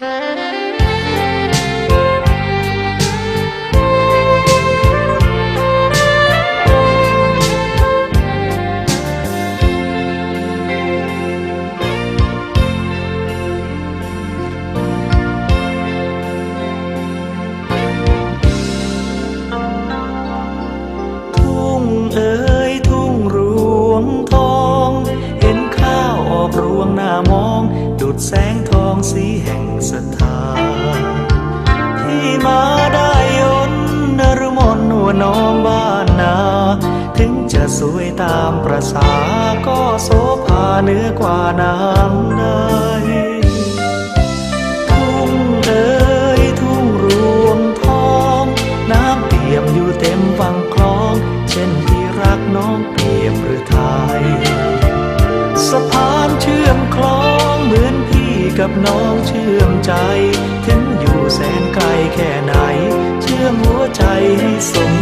ทุ่ รัทธา ที่มาได้ยนนรมนหัวน้อมบ้านนา ถึงจะสวยตามประสาก็โสภาเหนือกว่านางใกับน้องเชื่อมใจ ถึงอยู่แสนไกลแค่ไหน เชื่อมหัวใจให้สม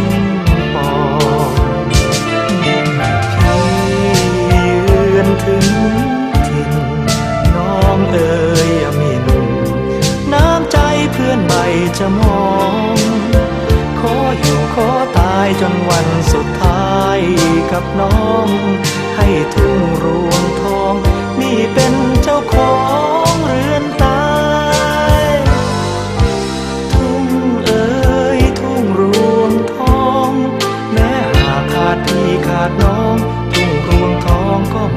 ปองพี่ยืนถึงถิ่นน้องเอ๋ยอมินน้ำใจเพื่อนใหม่จะมอง ขออยู่ขอตายจนวันสุดท้ายกับน้อง ให้ทุ่งรวงทองนี่เป็นเจ้าของ ดพี่ขาดน้องทุ่งรวงทองก็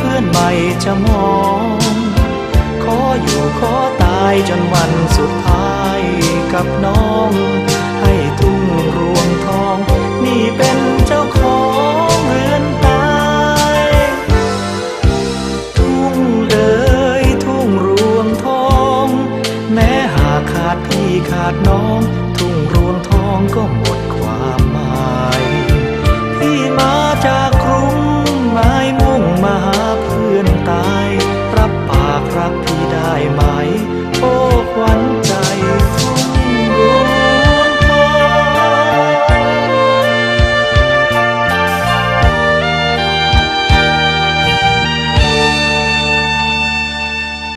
เพื่อนใหม่จะมอง ขออยู่ขอตายจนวันสุดท้ายกับน้อง ให้ทุ่งรวงทอง นี่เป็นเจ้าของเรือนตายทุ่งเอ๋ยทุ่งรวงทอง แม้หากขาดพี่ขาดน้อง ทุ่งรวงทองก็หมด